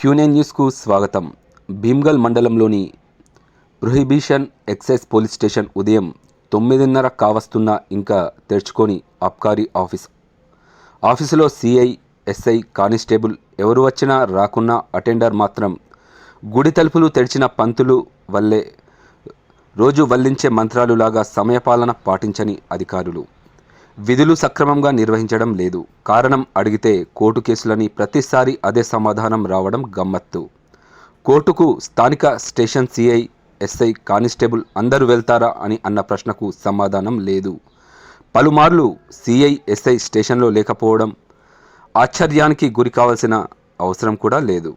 క్యూనే న్యూస్కు స్వాగతం. భీమ్గల్ మండలంలోని ప్రొహిబిషన్ ఎక్సైజ్ పోలీస్ స్టేషన్ ఉదయం తొమ్మిదిన్నర కావస్తున్నా ఇంకా తెరుచుకొని అబ్కారీ ఆఫీస్ ఆఫీసులో సిఐ ఎస్ఐ కానిస్టేబుల్ ఎవరు వచ్చినా రాకున్నా అటెండర్ మాత్రం గుడి తలుపులు తెరిచిన పంతులు వల్లే రోజు వల్లించే మంత్రాలులాగా సమయపాలన పాటించని అధికారులు. విధులు సక్రమంగా నిర్వహించడం లేదు. కారణం అడిగితే కోర్టు కేసులని ప్రతిసారి అదే సమాధానం రావడం గమ్మత్తు. కోర్టుకు స్థానిక స్టేషన్ సిఐ ఎస్ఐ కానిస్టేబుల్ అందరూ వెళ్తారా అని అన్న ప్రశ్నకు సమాధానం లేదు. పలుమార్లు సిఐ ఎస్ఐ స్టేషన్లో లేకపోవడం ఆశ్చర్యానికి గురి కావాల్సిన అవసరం కూడా లేదు.